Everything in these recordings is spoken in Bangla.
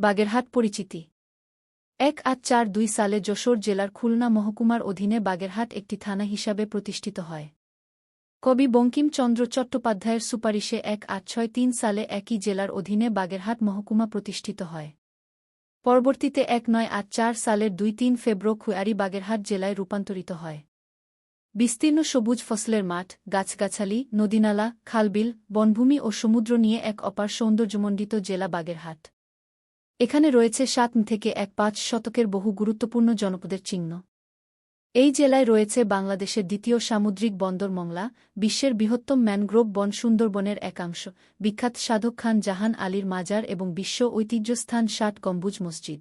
বাগেরহাট পরিচিতি। এক আট চার দুই সালে যশোর জেলার খুলনা মহকুমার অধীনে বাগেরহাট একটি থানা হিসাবে প্রতিষ্ঠিত হয়। কবি বঙ্কিমচন্দ্র চট্টোপাধ্যায়ের সুপারিশে এক আট ছয় তিন সালে একই জেলার অধীনে বাগেরহাট মহকুমা প্রতিষ্ঠিত হয়। পরবর্তীতে এক নয় আট চার সালের দুই তিন ফেব্রু খুয়ারি বাগেরহাট জেলায় রূপান্তরিত হয়। বিস্তীর্ণ সবুজ ফসলের মাঠ, গাছগাছালি, নদীনালা, খালবিল, বনভূমি ও সমুদ্র নিয়ে এক অপার সৌন্দর্যমণ্ডিত জেলা বাগেরহাট। এখানে রয়েছে সাত থেকে এক পাঁচ শতকের বহু গুরুত্বপূর্ণ জনপদের চিহ্ন। এই জেলায় রয়েছে বাংলাদেশের দ্বিতীয় সামুদ্রিক বন্দর মংলা, বিশ্বের বৃহত্তম ম্যানগ্রোভ বন সুন্দরবনের একাংশ, বিখ্যাত সাধক খান জাহান আলীর মাজার এবং বিশ্ব ঐতিহ্যস্থান ষাট কম্বুজ মসজিদ।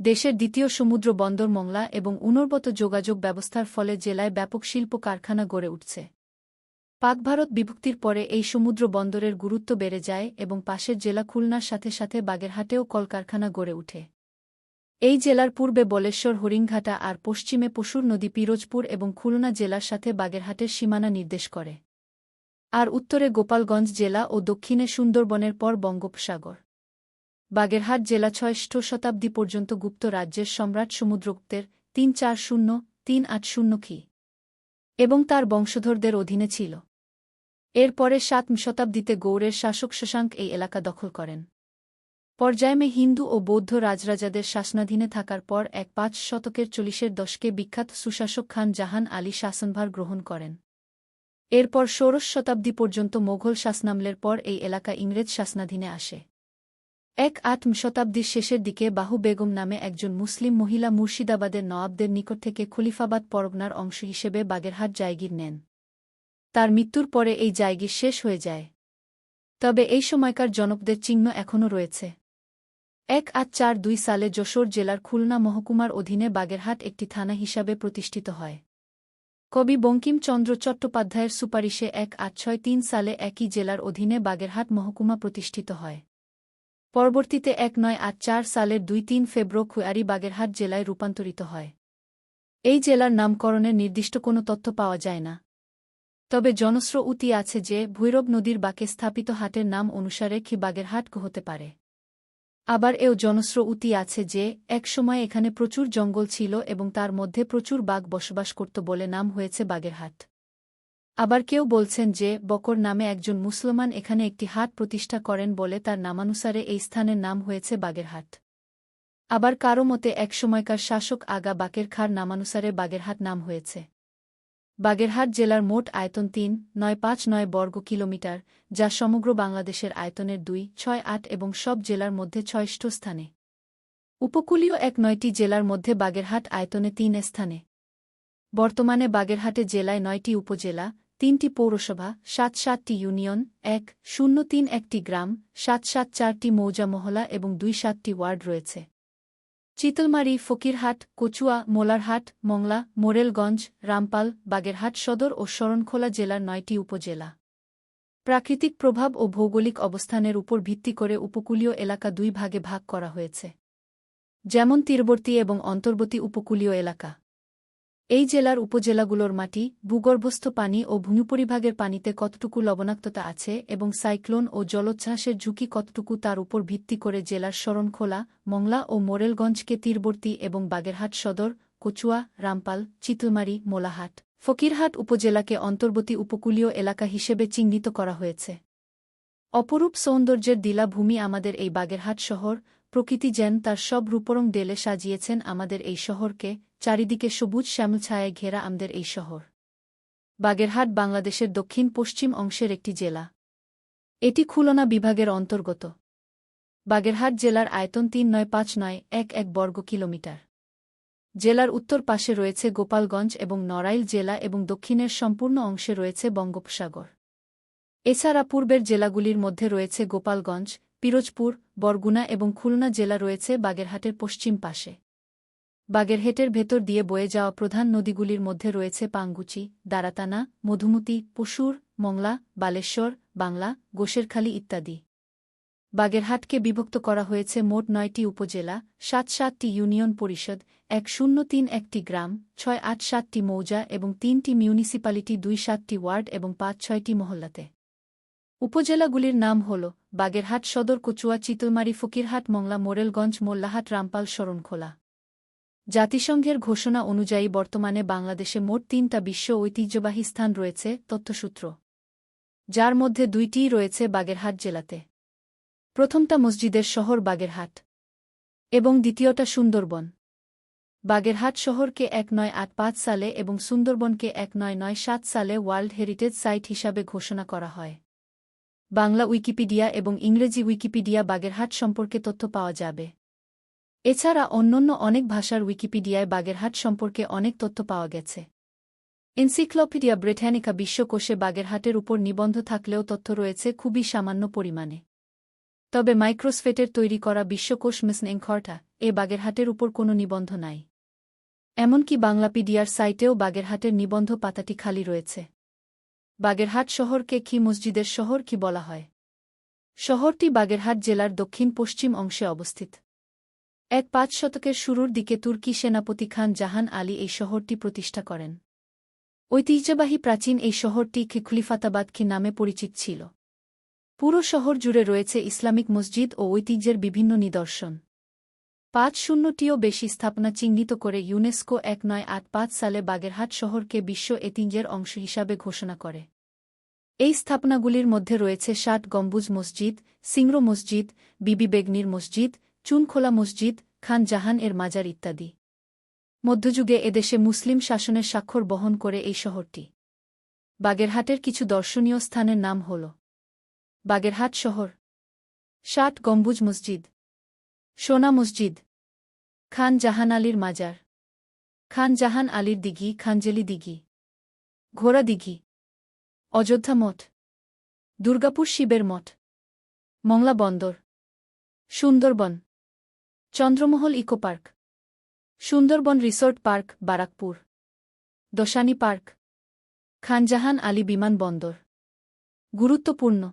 দেশের দ্বিতীয় সমুদ্র বন্দর মংলা এবং উনর্বত যোগাযোগ ব্যবস্থার ফলে জেলায় ব্যাপক শিল্প কারখানা গড়ে উঠছে। পাক ভারত বিভক্তির পরে এই সমুদ্র বন্দরের গুরুত্ব বেড়ে যায় এবং পাশের জেলা খুলনার সাথে সাথে বাগেরহাটেও কলকারখানা গড়ে ওঠে। এই জেলার পূর্বে বলেশ্বর হরিংঘাটা আর পশ্চিমে পশুর নদী পিরোজপুর এবং খুলনা জেলার সাথে বাগেরহাটের সীমানা নির্দেশ করে। আর উত্তরে গোপালগঞ্জ জেলা ও দক্ষিণে সুন্দরবনের পর বঙ্গোপসাগর। বাগেরহাট জেলা ছয়ষ্ঠ শতাব্দী পর্যন্ত গুপ্ত রাজ্যের সম্রাট সমুদ্রগুপ্তের তিন চার শূন্য, তিন আট শূন্য কি এবং তার বংশধরদের অধীনে ছিল। এরপরে সাত শতাব্দীতে গৌড়ের শাসক শশাঙ্ক এই এলাকা দখল করেন। পর্যায়মে হিন্দু ও বৌদ্ধ রাজরাজাদের শাসনাধীনে থাকার পর এক পাঁচ শতকের চল্লিশের দশকে বিখ্যাত সুশাসক খান জাহান আলী শাসনভার গ্রহণ করেন। এরপর ষোড়শ শতাব্দী পর্যন্ত মোঘল শাসনামলের পর এই এলাকা ইংরেজ শাসনাধীনে আসে। এক আট শতাব্দীর শেষের দিকে বাহু বেগম নামে একজন মুসলিম মহিলা মুর্শিদাবাদের নওয়াবদের নিকট থেকে খলিফাবাদ পরগনার অংশ হিসেবে বাগেরহাট জায়গির নেন। তার মৃত্যুর পরে এই জায়গি শেষ হয়ে যায়। তবে এই সময়কার জনপদের চিহ্ন এখনও রয়েছে। এক আট চার দুই সালে যশোর জেলার খুলনা মহকুমার অধীনে বাগেরহাট একটি থানা হিসাবে প্রতিষ্ঠিত হয়। কবি বঙ্কিমচন্দ্র চট্টোপাধ্যায়ের সুপারিশে এক আট ছয় তিন সালে একই জেলার অধীনে বাগেরহাট মহকুমা প্রতিষ্ঠিত হয়। পরবর্তীতে এক নয় আট চার সালের দুই তিন ফেব্রু খুয়ারি বাগেরহাট জেলায় রূপান্তরিত হয়। এই জেলার নামকরণের নির্দিষ্ট কোনো তথ্য পাওয়া যায় না। তবে জনস্র উতি আছে যে ভৈরব নদীর বাকে স্থাপিত হাটের নাম অনুসারে খি বাগেরহাট হতে পারে। আবার এও জনস্র উতি আছে যে একসময় এখানে প্রচুর জঙ্গল ছিল এবং তার মধ্যে প্রচুর বাঘ বসবাস করত বলে নাম হয়েছে বাগেরহাট আবার কেউ বলছেন যে বকর নামে একজন মুসলমান এখানে একটি হাট প্রতিষ্ঠা করেন বলে তার নামানুসারে এই স্থানের নাম হয়েছে বাগেরহাট আবার কারও মতে একসময়কার শাসক আগা বাকের খার নামানুসারে বাগেরহাট নাম হয়েছে। বাগেরহাট জেলার মোট আয়তন তিন, নয় পাঁচ, নয় বর্গ কিলোমিটার, যা সমগ্র বাংলাদেশের আয়তনের দুই, ছয়, আট এবং সব জেলার মধ্যে ছয়ষ্ঠ স্থানে। উপকূলীয় এক নয়টি জেলার মধ্যে বাগেরহাট আয়তনে তিন স্থানে। বর্তমানে বাগেরহাটে জেলায় নয়টি উপজেলা, তিনটি পৌরসভা, সাত সাতটি ইউনিয়ন, এক, শূন্য তিন একটি গ্রাম, সাত সাত চারটি মৌজা মহলা এবং দুই সাতটি ওয়ার্ড রয়েছে। চিতলমারি, ফকিরহাট, কচুয়া, মোলারহাট, মংলা, মোরেলগঞ্জ, রামপাল, বাগেরহাট সদর ও শরণখোলা জেলার নয়টি উপজেলা। প্রাকৃতিক প্রভাব ও ভৌগোলিক অবস্থানের উপর ভিত্তি করে উপকূলীয় এলাকা দুই ভাগে ভাগ করা হয়েছে। যেমন তীরবর্তী এবং অন্তর্বর্তী উপকূলীয় এলাকা। এই জেলার উপজেলাগুলোর মাটি, ভূগর্ভস্থ পানি ও ভূমিপরিভাগের পানিতে কতটুকু লবণাক্ততা আছে এবং সাইক্লোন ও জলোচ্ছ্বাসের ঝুঁকি কতটুকু তার উপর ভিত্তি করে জেলার শরণখোলা, মংলা ও মোরেলগঞ্জকে তীরবর্তী এবং বাগেরহাট সদর, কচুয়া, রামপাল, চিতলমারি, মোলাহাট, ফকিরহাট উপজেলাকে অন্তর্বর্তী উপকূলীয় এলাকা হিসেবে চিহ্নিত করা হয়েছে। অপরূপ সৌন্দর্যের দিলা ভূমি আমাদের এই বাগেরহাট শহর প্রকৃতি যেন তার সব রূপরং দেলে সাজিয়েছেন আমাদের এই শহরকে, চারিদিকে সবুজ শ্যামলছায়ায় ঘেরা আমাদের এই শহর। বাগেরহাট বাংলাদেশের দক্ষিণ পশ্চিম অংশের একটি জেলা। এটি খুলনা বিভাগের অন্তর্গত। বাগেরহাট জেলার আয়তন তিন নয় পাঁচ নয় এক এক বর্গ কিলোমিটার। জেলার উত্তর পাশে রয়েছে গোপালগঞ্জ এবং নড়াইল জেলা এবং দক্ষিণের সম্পূর্ণ অংশে রয়েছে বঙ্গোপসাগর। এছাড়া পূর্বের জেলাগুলির মধ্যে রয়েছে গোপালগঞ্জ পিরোজপুর, বরগুনা এবং খুলনা জেলা রয়েছে বাগেরহাটের পশ্চিম পাশে। বাগেরহেটের ভেতর দিয়ে বয়ে যাওয়া প্রধান নদীগুলির মধ্যে রয়েছে পাঙ্গুচি, দারাতানা, মধুমতি পশুর মংলা, বালেশ্বর, বাংলা গোশেরখালী ইত্যাদি। বাগেরহাটকে বিভক্ত করা হয়েছে মোট নয়টি উপজেলা, সাত সাতটি ইউনিয়ন পরিষদ, এক শূন্য তিন একটি গ্রাম, ছয় আট সাতটি মৌজা এবং তিনটি মিউনিসিপ্যালিটি, দুই সাতটি ওয়ার্ড এবং পাঁচ ছয়টি মহল্লাতে। উপজেলাগুলির নাম হল বাগেরহাট সদর কচুয়া চিতলমারি ফকিরহাট মংলা মোরেলগঞ্জ মোল্লাহাট রামপাল শরণখোলা। জাতিসংঘের ঘোষণা অনুযায়ী বর্তমানে বাংলাদেশে মোট তিনটা বিশ্ব ঐতিহ্যবাহী স্থান রয়েছে, তথ্যসূত্র। যার মধ্যে দুইটিই রয়েছে বাগেরহাট জেলাতে। প্রথমটা মসজিদের শহর বাগেরহাট এবং দ্বিতীয়টা সুন্দরবন। বাগেরহাট শহরকে এক নয় আট পাঁচ সালে এবং সুন্দরবনকে এক নয় নয় সাত সালে ওয়ার্ল্ড হেরিটেজ সাইট হিসাবে ঘোষণা করা হয়। বাংলা উইকিপিডিয়া এবং ইংরেজি উইকিপিডিয়া বাগেরহাট সম্পর্কে তথ্য পাওয়া যাবে। এছাড়া অন্যান্য অনেক ভাষার উইকিপিডিয়ায় বাগেরহাট সম্পর্কে অনেক তথ্য পাওয়া গেছে। এনসিক্লোপিডিয়া ব্রিটানিকা বিশ্বকোষে বাগেরহাটের উপর নিবন্ধ থাকলেও তথ্য রয়েছে খুবই সামান্য পরিমাণে। তবে মাইক্রোস্ফেটের তৈরি করা বিশ্বকোষ মিস এংখরটা এ বাগেরহাটের উপর কোনো নিবন্ধ নাই। এমনকি বাংলাপিডিয়ার সাইটেও বাগেরহাটের নিবন্ধ পাতাটি খালি রয়েছে। বাগেরহাট শহরকে কি মসজিদের শহর কি বলা হয়? শহরটি বাগেরহাট জেলার দক্ষিণ পশ্চিম অংশে অবস্থিত। এক পাঁচ শতকের শুরুর দিকে তুর্কি সেনাপতি খান জাহান আলী এই শহরটি প্রতিষ্ঠা করেন। ঐতিহ্যবাহী প্রাচীন এই শহরটি খিখলিফাতাবাদ কি নামে পরিচিত ছিল? পুরো শহর জুড়ে রয়েছে ইসলামিক মসজিদ ও ঐতিহ্যের বিভিন্ন নিদর্শন। পাঁচ শূন্যটিও বেশি স্থাপনা চিহ্নিত করে ইউনেস্কো এক নয় আট পাঁচ সালে বাগেরহাট শহরকে বিশ্ব এতিঞ্জের অংশ হিসাবে ঘোষণা করে। এই স্থাপনাগুলির মধ্যে রয়েছে ষাট গম্বুজ মসজিদ, সিংড়ো মসজিদ, বিবি বেগনির মসজিদ, চুনখোলা মসজিদ, খান জাহান এর মাজার ইত্যাদি। মধ্যযুগে এদেশে মুসলিম শাসনের স্বাক্ষর বহন করে এই শহরটি। বাগেরহাটের কিছু দর্শনীয় স্থানের নাম হল বাগেরহাট শহর, ষাট গম্বুজ মসজিদ সোনা মসজিদ। খান জাহান আলীর মাজার। খান জাহান আলীর দিঘি খানজেলি দিঘি। ঘোড়া দিঘি। অযোধ্যা মঠ। দুর্গাপুর শিবের মঠ। মংলা বন্দর। Sundarban. Chandramahal eco park. Sundarban resort park, Barrackpur. Dosani park. Khanjahan Ali বিমানবন্দর গুরুত্বপূর্ণ।